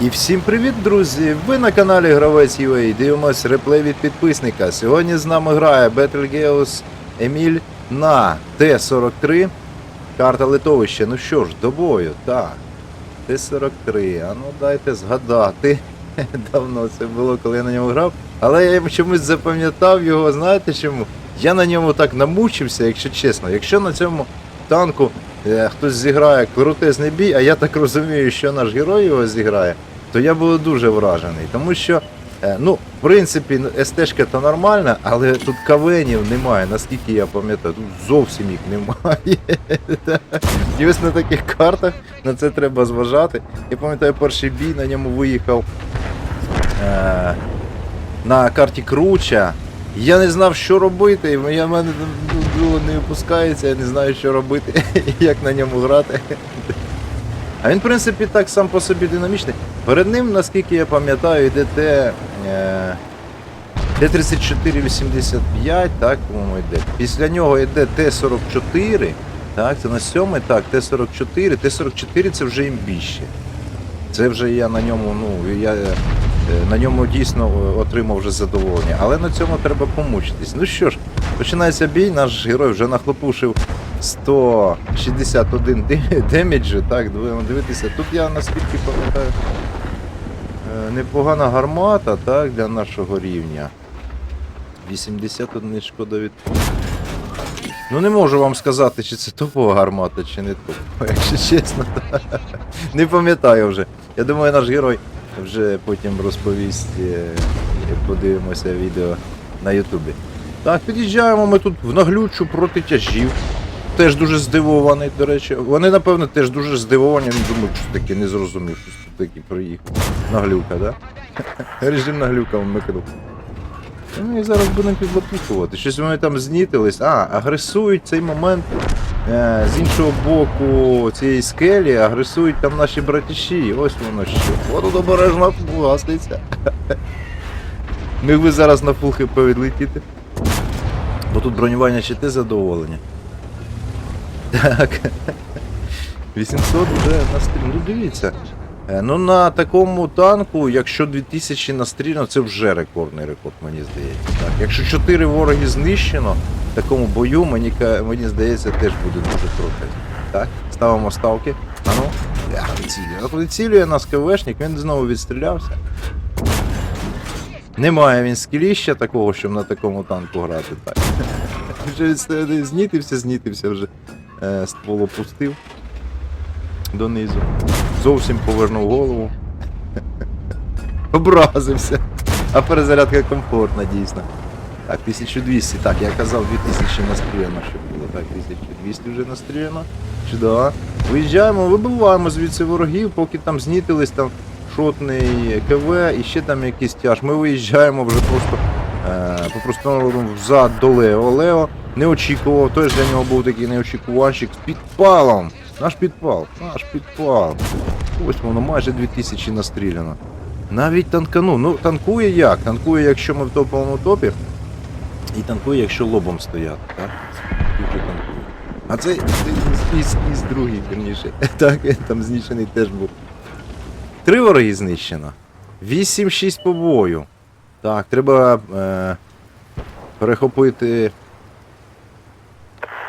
І всім привіт, друзі! Ви на каналі Гравець UA. Дивимось реплей від підписника. Сьогодні з нами грає Betelgeuse Еміль на Т-43. Карта литовища. Ну що ж, до бою, так. Т-43. А ну дайте згадати. Давно це було, коли я на ньому грав. Але я чомусь запам'ятав його, знаєте чому? Я на ньому так намучився, якщо чесно. Якщо на цьому танку хтось зіграє крутезний бій, а я так розумію, що наш герой його зіграє, то я буду дуже вражений. Тому що, е, ну, в принципі, СТ-шка то нормальна, але тут кавенів немає, наскільки я пам'ятаю, тут зовсім їх немає. І ось на таких картах на це треба зважати. Я пам'ятаю, перший бій на ньому виїхав е, на карті Круча. Я не знав, що робити, і моя мене було не випускається, я не знаю, що робити, як на ньому грати. А він, в принципі, так сам по собі динамічний. Перед ним, наскільки я пам'ятаю, йде Т. Е, Т-3485, так, по-моєму, йде. Після нього йде Т-44, так, це на сьомий, так, Т-44. Т-44 це вже імбіще. Це вже я на ньому, ну, я на ньому дійсно е, отримав вже задоволення. Але на цьому треба помучитись. Ну що ж, починається бій, наш герой вже нахлопушив 161 де- демеджу, так, дивитися. Тут я наскільки пам'ятаю. е, Непогана гармата, так, для нашого рівня. 81 шкода від. Ну не можу вам сказати, чи це топова гармата, чи не топова, якщо чесно. Не пам'ятаю вже. Я думаю, наш герой вже потім розповість, е, як подивимося відео на Ютубі. Так, під'їжджаємо ми тут в наглючу проти тяжів. Теж дуже здивований, до речі. Вони, напевно, теж дуже здивовані. вони думають, що таке не зрозумів, що тут такі приїхав. Наглюка, да? Режим наглюка вмикнув. Ну і зараз будемо підлопікувати. Щось вони там знітились. А, агресують цей момент е, з іншого боку цієї скелі, агресують там наші братіші. Ось воно що. О, тут обережно гаситься. Міг би зараз на фул хп відлетіти. Бо тут бронювання ще те задоволення. Так. 800 вже настріл. Ну дивіться. Е, Ну на такому танку, якщо 2000 настріляно, це вже рекордний рекорд, мені здається. Так. Якщо 4 вороги знищено в такому бою, мені, мені здається, теж буде дуже круто. Так, ставимо ставки. А ну, я цілюю. А нас КВшник, він знову відстрілявся. Немає він скіліща такого, щоб на такому танку грати. Так. Вже знітився, знітився вже. Е, ствол опустив донизу. Зовсім повернув голову. Образився. А перезарядка комфортна, дійсно. Так, 1200. Так, я казав 2000 настріляно, щоб було. Так, 1200 вже настріляно. Чудово. Виїжджаємо, вибиваємо звідси ворогів, поки там знітились там шотний КВ і ще там якийсь тяж. Ми виїжджаємо вже просто е, по простому взад до Лео. Лео не очікував, той для нього був такий неочікуванчик з підпалом. Наш підпал, наш підпал. Ось воно майже 2000 настріляно. Навіть танкану. Ну, танкує як? Танкує, якщо ми в топовому топі. І танкує, якщо лобом стояти, так? Дуже танкує. А це із, другий, вірніше. Так, там знищений теж був. Три вороги знищено. 8-6 по бою. Так, треба е, перехопити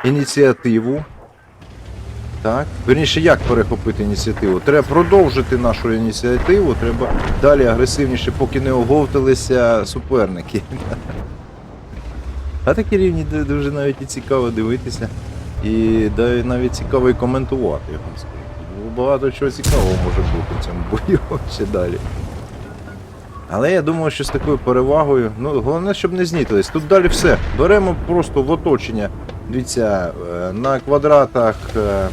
ініціативу. Так. Вірніше, як перехопити ініціативу? Треба продовжити нашу ініціативу, треба далі агресивніше, поки не оговталися суперники. А такі рівні дуже навіть і цікаво дивитися. І навіть цікаво і коментувати, я вам скажу. Багато чого цікавого може бути в цьому бою ще далі. Але я думаю, що з такою перевагою, ну головне, щоб не знітились. Тут далі все. Беремо просто в оточення. Дивіться, е, на квадратах е,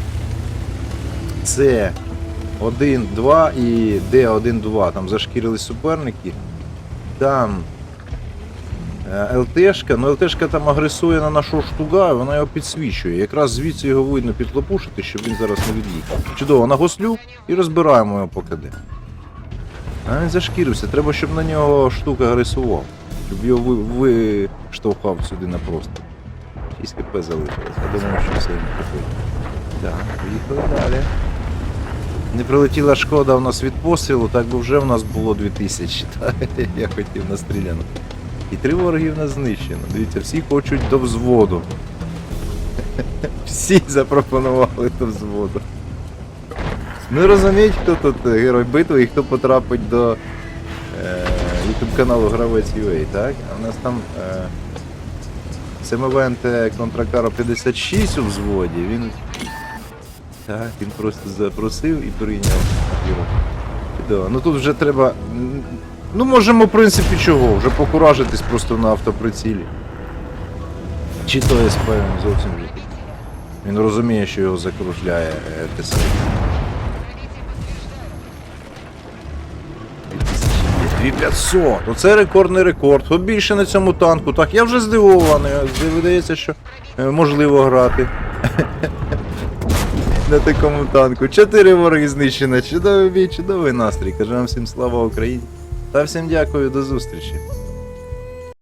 С 1, 2 і Д1, 2. Там зашкірились суперники. Там е, ЛТшка, ну ЛТшка там агресує на нашого штуга, вона його підсвічує. Якраз звідси його видно підлопушити, щоб він зараз не від'їхав. Чудово, на гослю і розбираємо його по КД. А він зашкірився, треба, щоб на нього штука агресував. Щоб його ви, виштовхав сюди на простір. 6 КП залишилось. Я думаю, що все не приходить. Так, поїхали далі. Не прилетіла шкода у нас від пострілу, так би вже в нас було 2000. Та, я хотів настріляно. І три вороги в нас знищено. Дивіться, всі хочуть до взводу. Всі запропонували до взводу. Ну розуміють, хто тут е, герой битви і хто потрапить до е, YouTube каналу Гравець UA, так? А в нас там е, Семивенте Контракаро 56 у взводі, він. Так, він просто запросив і прийняв його. Чудово. Ну тут вже треба. Ну можемо, в принципі, чого, вже покуражитись просто на автоприцілі. Чи то СП він зовсім вже. Він розуміє, що його закружляє е, ТСР. 2500! Оце рекордний рекорд. От більше на цьому танку. Так, я вже здивований. Видається, що е, можливо грати. На такому танку. Чотири вороги знищено. Чудовий бій, чудовий настрій. Кажу вам всім слава Україні. Та всім дякую, до зустрічі.